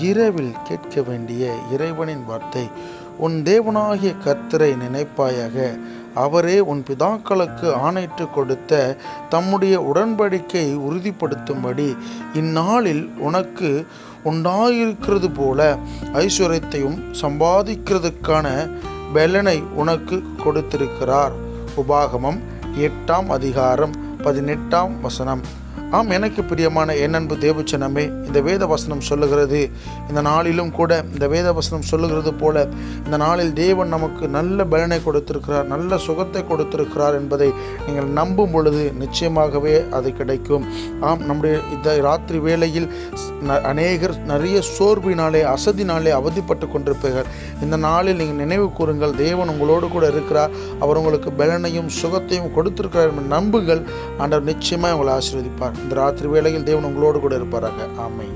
இரவில் கேட்க வேண்டிய இறைவனின் வார்த்தை உன் தேவனாகிய கர்த்தரை நினைப்பாயாக அவரே உன் பிதாக்களுக்கு ஆணையிட்டு கொடுத்த தம்முடைய உடன்படிக்கை உறுதிப்படுத்தும்படி இந்நாளில் உனக்கு உண்டாயிருக்கிறது போல ஐஸ்வர்யத்தையும் சம்பாதிக்கிறதுக்கான பெலனை உனக்கு கொடுத்திருக்கிறார். உபாகமம் எட்டாம் அதிகாரம் பதினெட்டாம் வசனம். ஆம் எனக்கு பிரியமான என் அன்பு தேவச்சனமே இந்த வேத வசனம் சொல்லுகிறது. இந்த நாளிலும் கூட இந்த வேத வசனம் சொல்லுகிறது போல இந்த நாளில் தேவன் நமக்கு நல்ல பலனை கொடுத்திருக்கிறார் நல்ல சுகத்தை கொடுத்திருக்கிறார் என்பதை நீங்கள் நம்பும் பொழுது நிச்சயமாகவே அது கிடைக்கும். ஆம் நம்முடைய இந்த ராத்திரி வேளையில் ந- அநேகர் நிறைய சோர்வினாலே அசதினாலே அவதிப்பட்டு கொண்டிருப்பீர்கள். இந்த நாளில் நீங்கள் நினைவு கூறுங்கள் தேவன் உங்களோடு கூட இருக்கிறார் அவர் உங்களுக்கு பலனையும் சுகத்தையும் கொடுத்திருக்கிறார் என்று நம்புங்கள். ஆண்டவர் நிச்சயமாக உங்களை ஆசீர்வதிப்பார். இந்த ராத்திரி வேளையில் தேவன் உங்களோடு கூட இருப்பாராங்க ஆமை